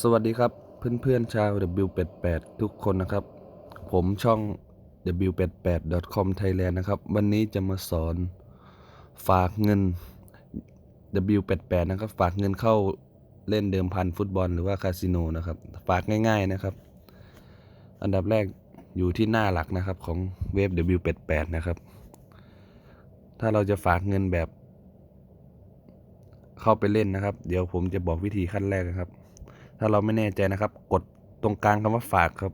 สวัสดีครับเพื่อนๆชาว W88 ทุกคนนะครับ ผมช่อง W88.com Thailand นะครับ วันนี้จะมาสอนฝากเงิน W88 นะครับ ฝากเงินเข้าเล่นเดิมพันฟุตบอลหรือว่าคาสิโนนะครับ ฝากง่าย ๆนะครับ อันดับแรกอยู่ที่หน้าหลักนะครับของเว็บ W88 นะครับ ถ้าเราจะฝากเงินแบบเข้าไปเล่นนะครับ เดี๋ยวผมจะบอกวิธีขั้นแรกนะครับ ถ้าเราไม่แน่ใจนะครับ กดตรงกลางคำว่าฝากครับ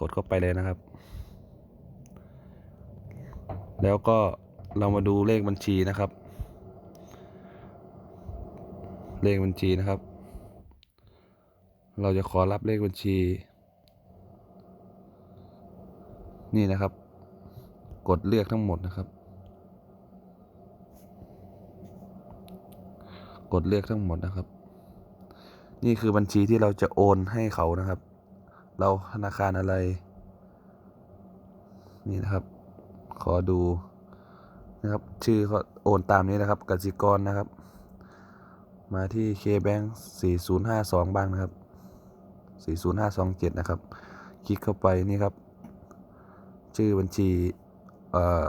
กดเข้าไปเลยนะครับ แล้วก็เรามาดูเลขบัญชีนะครับ เลขบัญชีนะครับ เราจะขอรับเลขบัญชี นี่นะครับ กดเลือกทั้งหมดนะครับ กดเลือกทั้งหมดนะครับ นี่คือบัญชีที่เราจะโอนให้เขานะครับ เราธนาคารอะไร นี่นะครับ ขอดูนะครับ ชื่อเขาโอนตามนี้นะครับกสิกรนะครับ มาที่ KBank 4052 บ้างนะครับ 40527 นะครับ คลิกเข้าไปนี่ครับ ชื่อบัญชีเอ่อ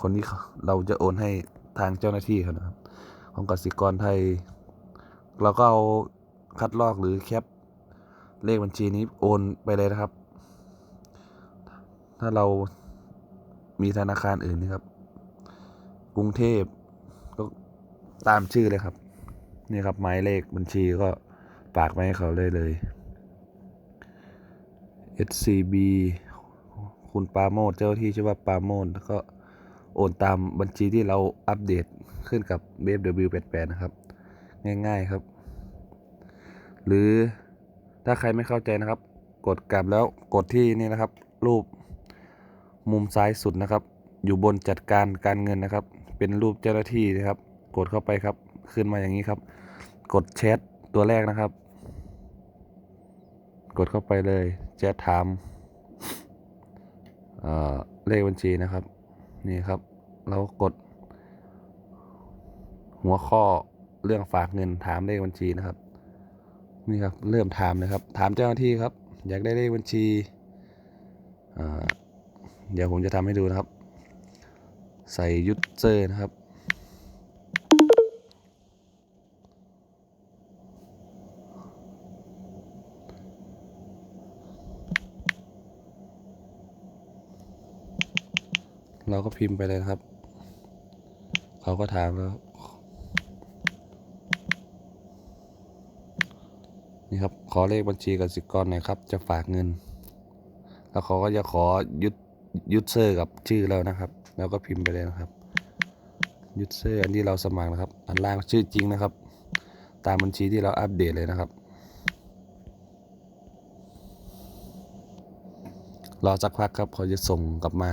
คนที่เราจะโอนให้ทางเจ้าหน้าที่เขานะครับ ของกสิกรไทยเราก็เอา คัดลอกหรือแคปเลขบัญชีนี้โอนไปเลยนะครับ ถ้าเรามีธนาคารอื่นนะครับ กรุงเทพก็ตามชื่อเลยครับ นี่ครับหมายเลขบัญชีก็ฝากไว้ให้เขาเลยเลย SCB คุณปาโมดเจ้าที่ชื่อว่าปาโมดแล้วก็โอนตามบัญชีที่เราอัปเดตขึ้นกับเ w88 นะครับ ง่ายๆครับ หรือถ้าใครไม่เข้าใจนะครับ กดกลับแล้วกดที่นี่นะครับ รูปมุมซ้ายสุดนะครับ อยู่บนจัดการการเงินนะครับ เป็นรูปเจ้าหน้าที่นะครับ กดเข้าไปครับ ขึ้นมาอย่างนี้ครับ กดแชทตัวแรกนะครับ กดเข้าไปเลยแชทถามเเลขบัญชีนะครับ นี่ครับเรากด หัวข้อเรื่องฝากเงินถามเลขบัญชีนะครับ นี่ครับเริ่มถามนะครับ ถามเจ้าหน้าที่ครับ อยากได้เลขบัญชีเดี๋ยวผมจะทำให้ดูนะครับ ใส่ยูสเซอร์นะครับ เราก็พิมพ์ไปเลยนะครับ เขาก็ถามแล้ว นี่ครับขอเลขบัญชีกสิกรหน่อยครับ จะฝากเงิน แล้วเขาก็จะขอยุดยุดเซอร์กับชื่อเรานะครับ แล้วก็พิมพ์ไปเลยนะครับยุดเซอร์อันที่เราสมัครนะครับ อันล่างชื่อจริงนะครับ ตามบัญชีที่เราอัปเดตเลยนะครับ รอสักพักครับเขาจะส่งกลับมา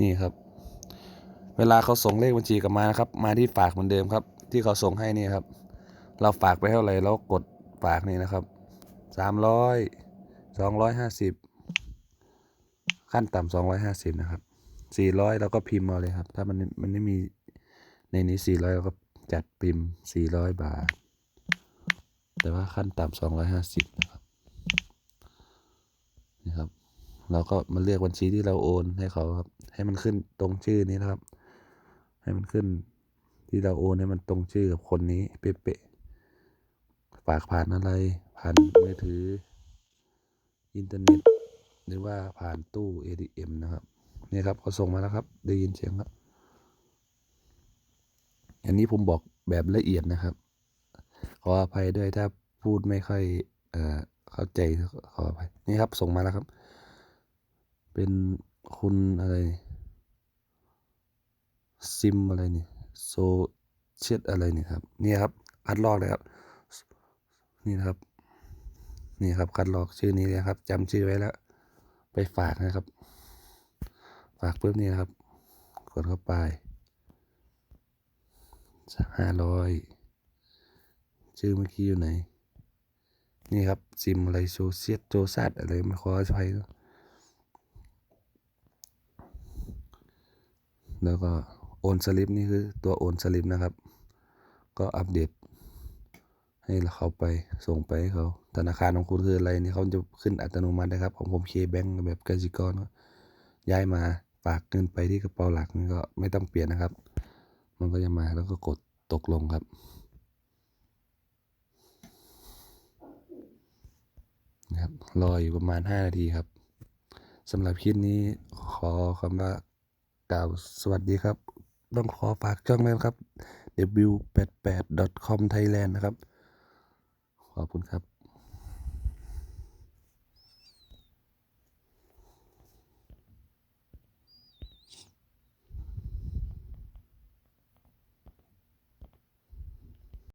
นี่ครับ เวลาเขาส่งเลขบัญชีกลับมานะครับ มาที่ฝากเหมือนเดิมครับ ที่เขาส่งให้นี่ครับ เราฝากไปเท่าไหร่เรากดฝากนี่นะครับสามร้อยสองร้อยห้าสิบขั้นต่ำสองร้อยห้าสิบนะครับสี่ร้อยเราก็พิมพ์เอาเลยครับ ถ้ามันมันไม่มีในนี้สี่ร้อยเราก็จัดพิมพ์สี่ร้อยบาท แต่ว่าขั้นต่ำสองร้อยห้าสิบนะครับนี่ครับ เราก็มาเลือกบัญชีที่เราโอนให้เขาครับ ให้มันขึ้นตรงชื่อนี้นะครับ ให้มันขึ้นที่เราโอนให้มันตรงชื่อกับคนนี้เป๊ะๆฝากผ่านอะไร ผ่านมือถือ อินเทอร์เน็ต หรือว่าผ่านตู้ ATM นะครับนี่ครับเขาส่งมาแล้วครับ ได้ยินเสียงครับ อันนี้ผมบอกแบบละเอียดนะครับ ขออภัยด้วยถ้าพูดไม่ค่อยเอ่อเข้าใจขออภัยนี่ครับส่งมาแล้วครับ เป็นคุณอะไร ซิมอะไรนี่โซเชียดอะไรนี่ครับนี่ครับคัดลอกเลยครับนี่นะครับ นี่ครับคัดลอกชื่อนี้เลยครับจำชื่อไว้แล้วไปฝากนะครับ ฝากปุ๊บนี่นะครับ กดเข้าไปห้าร้อยชื่อเมื่อกี้อยู่ไหน นี่ครับซิมอะไรโซเชียดโจซัดอะไรไม่ขออภัยแล้วก็ โอนสลิปนี่คือตัวโอนสลิปนะครับ ก็อัปเดต ให้เขาไปส่งไปให้เขาธนาคารของคุณคืออะไรนี่เขาจะขึ้นอัตโนมัตินะครับ ของผมเคแบงแบบกสิกรย้ายมาฝากเงินไปที่กระเป๋าหลักนี่ก็ไม่ต้องเปลี่ยนนะครับ มันก็จะมาแล้วก็กดตกลงครับนะครับรออยู่ประมาณ 5 นาทีครับสำหรับคลิปนี้ขอคำว่ากล่าวสวัสดีครับ ต้องขอฝากช่องด้วยนะครับ w88.com thailand นะครับ ขอบคุณครับ